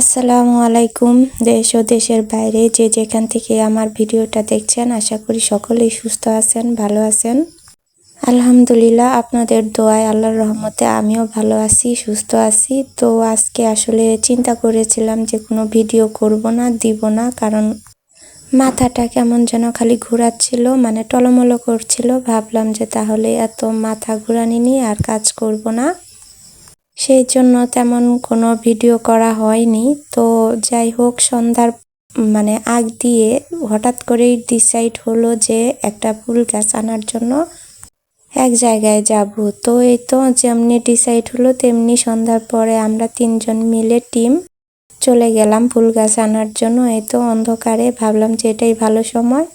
আসসালামু আলাইকুম, দেশ ও দেশের বাইরে যে যেখান থেকে আমার ভিডিওটা দেখছেন, আশা করি সকলেই সুস্থ আছেন, ভালো আছেন। আলহামদুলিল্লাহ, আপনাদের দোয়ায় আল্লাহর রহমতে আমিও ভালো আছি, সুস্থ আছি। তো আজকে আসলে চিন্তা করেছিলাম যে কোনো ভিডিও করব না, দিব না, কারণ মাথাটা কেমন যেন খালি ঘোরাচ্ছিল মানে টলমলো করছিল। ভাবলাম যে তাহলে এত মাথা ঘোরানি আর কাজ করব না। সেই জন্য তেমন কোনো ভিডিও করা হয়নি। তো যাই হোক, সন্ধ্যার মানে আগ দিয়ে হঠাৎ করেই ডিসাইড হলো যে একটা ফুল গাছ আনার জন্য এক জায়গায় যাব। তো এই তো যেমনি ডিসাইড হলো, তেমনি সন্ধ্যার পরে আমরা তিনজন মিলে টিম চলে গেলাম ফুল গাছ আনার জন্য। এই তো অন্ধকারে ভাবলাম যে এটাই ভালো সময়।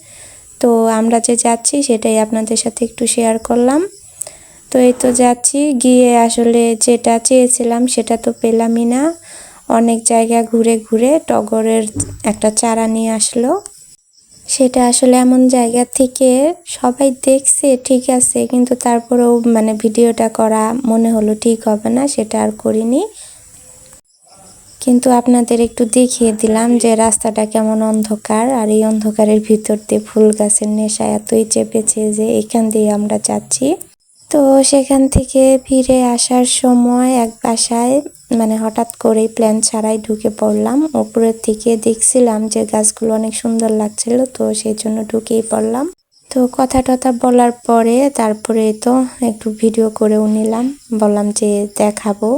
তো আমরা যে যাচ্ছি সেটাই আপনাদের সাথে একটু শেয়ার করলাম। তো এই তো যাচ্ছি। গিয়ে আসলে যেটা চেয়েছিলাম সেটা তো পেলামই না। অনেক জায়গা ঘুরে ঘুরে টগরের একটা চারা নিয়ে আসলো। সেটা আসলে এমন জায়গা থেকে সবাই দেখছে, ঠিক আছে, কিন্তু তারপরেও মানে ভিডিওটা করা মনে হলো ঠিক হবে না, সেটা আর করিনি। কিন্তু আপনাদের একটু দেখিয়ে দিলাম যে রাস্তাটা কেমন অন্ধকার, আর এই অন্ধকারের ভিতর দিয়ে ফুল গাছের নেশা এতই চেপেছে যে এখান দিয়ে আমরা যাচ্ছি। তো সেখান থেকে ফিরে আসার সময় এক বাসায় মানে হঠাৎ করেই প্ল্যান ছাড়াই ঢুকে পড়লাম। ওপরের থেকে দেখছিলাম যে গাছগুলো অনেক সুন্দর লাগছিল, তো সেই জন্য ঢুকেই পড়লাম। তো কথা টথা বলার পরে তারপরে তো একটু ভিডিও করেও নিলাম। বললাম যে দেখাবো।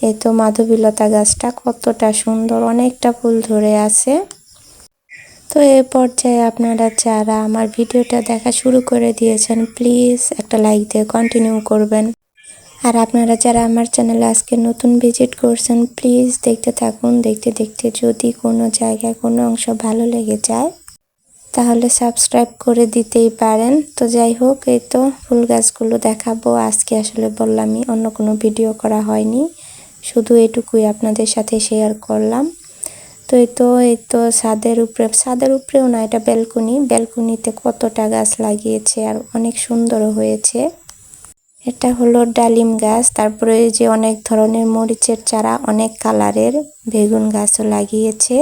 এই তো মাধবীলতা গাছটা কতটা সুন্দর, অনেকটা ফুল ধরে আছে। তো এ পর্যায়ে আপনারা যারা আমার ভিডিওটা দেখা শুরু করে দিয়েছেন প্লিজ একটা লাইক দিয়ে কন্টিনিউ করবেন। আর আপনারা যারা আমার চ্যানেলে আজকে নতুন ভিজিট করছেন প্লিজ দেখতে থাকুন, দেখতে দেখতে যদি কোনো জায়গায় কোনো অংশ ভালো লেগে যায়, তাহলে সাবস্ক্রাইব করে দিতেই পারেন। তো যাই হোক, এই তো ফুল গাছগুলো দেখাবো। আজকে আসলে বললামই অন্য কোনো ভিডিও করা হয়নি। শুধু এটুকুই আপনাদের সাথে শেয়ার করলাম। তো এই তো এই তো ছাদের উপরে, ছাদের উপরেও না, এটা ব্যালকনি। ব্যালকনিতে কতটা গাছ লাগিয়েছে আর অনেক সুন্দরও হয়েছে। এটা হলো ডালিম গাছ, তারপরে যে অনেক ধরনের মরিচের চারা, অনেক কালারের বেগুন গাছও লাগিয়েছে।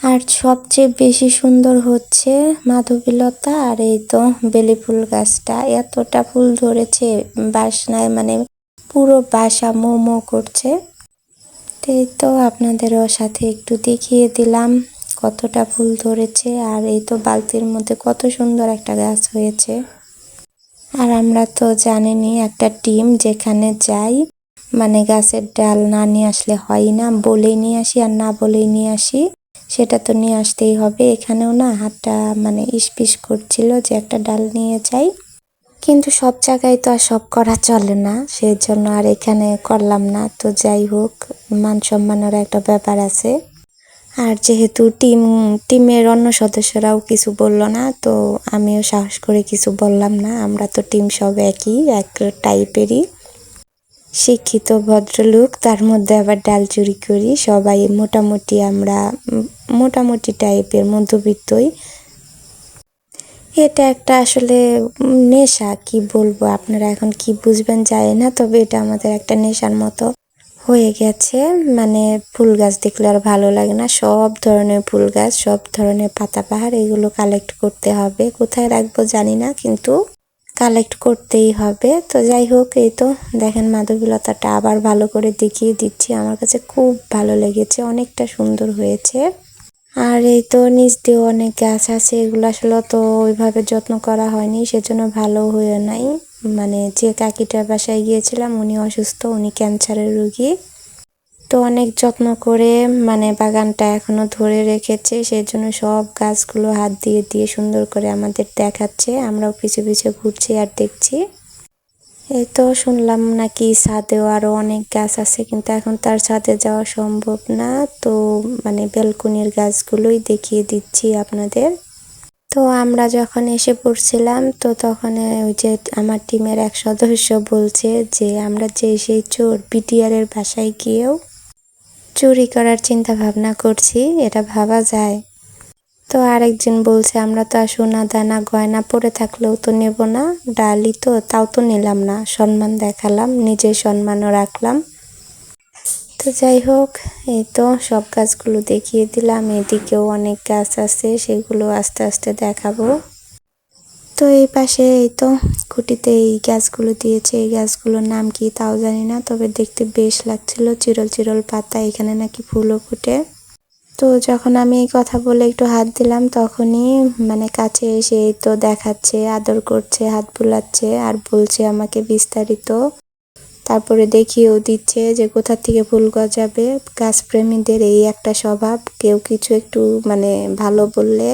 আর সবচেয়ে বেশি সুন্দর হচ্ছে মাধবীলতা আর এই তো বেলি ফুল গাছটা। এতটা ফুল ধরেছে, বাসনায় মানে পুরো বাসা মোমো করছে। এই তো আপনাদেরও সাথে একটু দেখিয়ে দিলাম কতটা ফুল ধরেছে আর এই তো বালতির মধ্যে কত সুন্দর একটা গাছ হয়েছে। আর আমরা তো জানেনি একটা টিম যেখানে যাই মানে গাছের ডাল না নিয়ে আসলে হয় না, বলেই নিয়ে আসি আর না বলেই নিয়ে আসি, সেটা তো নিয়ে আসতেই হবে। এখানেও না হাতটা মানে ইস্পিস করছিল যে একটা ডাল নিয়ে যাই। কিন্তু সব জায়গায় তো আর সব করা চলে না। সেই জন্য আর এখানে করলাম না। তো যাই হোক, মান সম্মানের একটা ব্যাপার আছে। আর যেহেতু টিম, টিমের অন্য সদস্যরাও কিছু বলল না, তো আমিও সাহস করে কিছু বললাম না। আমরা তো টিম সব একই, এক টাইপেরই। শিক্ষিত, ভদ্রলোক, তার মধ্যে আবার ডাল চুরি করি। সবাই মোটামুটি আমরা মোটামুটি টাইপের মধ্যবিত্তই। এটা একটা আসলে নেশা, কি বলব? আপনারা এখন কি বুঝবেন যায় না, তবে এটা আমাদের একটা নেশার মতো হয়ে গেছে। মানে ফুল গাছ দেখলে আর ভালো লাগে না। সব ধরনের ফুল গাছ, সব ধরনের পাতা পাহাড়, এগুলো কালেক্ট করতে হবে। কোথায় রাখব জানি না, কিন্তু কালেক্ট করতেই হবে। তো যাই হোক, এই তো দেখেন মাধবীলতাটা আবার ভালো করে দেখিয়ে দিচ্ছি। আমার কাছে খুব ভালো লেগেছে, অনেকটা সুন্দর হয়েছে। আর এই তো নিচ দিয়ে অনেক গাছ আছে, এগুলো আসলে তো ওইভাবে যত্ন করা হয়নি, সেজন্য ভালো হয়ে নাই। মানে যে কাকিটার বাসায় গিয়েছিলাম, উনি অসুস্থ, উনি ক্যান্সারের রুগী। তো অনেক যত্ন করে মানে বাগানটা এখনও ধরে রেখেছে সেই জন্য সব গাছগুলো হাত দিয়ে দিয়ে সুন্দর করে আমাদের দেখাচ্ছে, আমরাও পিছু পিছু ঘুরছি আর দেখছি। এই তো শুনলাম নাকি ছাদেও আরও অনেক গাছ আছে, কিন্তু এখন তার ছাদে যাওয়া সম্ভব না। তো মানে বেলকুনির গাছগুলোই দেখিয়ে দিচ্ছি আপনাদের। তো আমরা যখন এসে পড়ছিলাম, তো তখন ওই যে আমার টিমের এক সদস্য বলছে যে, আমরা যে সেই চোর বিটিআর এর বাসায় গিয়েও চুরি করার চিন্তা ভাবনা করছি, এটা ভাবা যায়। তো আরেকজন বলছে, আমরা তো আর সোনা দানা গয়না পরে থাকলেও তো নেব না। ডালি তো, তাও তো নিলাম না। সম্মান দেখালাম, নিজের সম্মানও রাখলাম। তো যাই হোক, এই তো সব গাছগুলো দেখিয়ে দিলাম। এদিকেও অনেক গাছ আছে, সেগুলো আস্তে আস্তে দেখাবো। তো এই পাশে এই তো খুঁটিতে এই গাছগুলো দিয়েছে। এই গাছগুলোর নাম কি তাও জানি না, তবে দেখতে বেশ লাগছিল। চিরল চিরল পাতা, এখানে নাকি ফুলও ফুটে। তো যখন আমি এই কথা বলে একটু হাত দিলাম, তখনই মানে কাছে এসে তো দেখাচ্ছে, আদর করছে, হাত বুলাচ্ছে, আর বলছে আমাকে বিস্তারিত। তারপরে দেখিয়েও দিচ্ছে যে কোথা থেকে ফুল গজাবে। গাছপ্রেমীদের এই একটা স্বভাব, কেউ কিছু একটু মানে ভালো বললে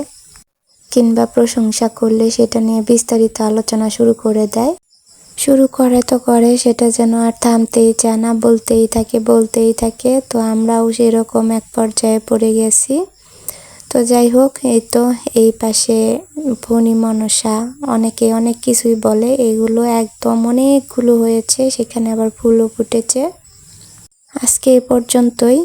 কিংবা প্রশংসা করলে সেটা নিয়ে বিস্তারিত আলোচনা শুরু করে দেয়। শুরু করে তো করে, সেটা যেন আর থামতেই চায় না, বলতেই থাকে বলতেই থাকে। তো আমরাও সেরকম এক পর্যায়ে পড়ে গেছি। তো যাই হোক, এই তো এই পাশে ফণি, মনসা অনেকে অনেক কিছুই বলে। এগুলো একদম অনেকগুলো হয়েছে, সেখানে আবার ফুলও ফুটেছে। আজকে এ পর্যন্তই।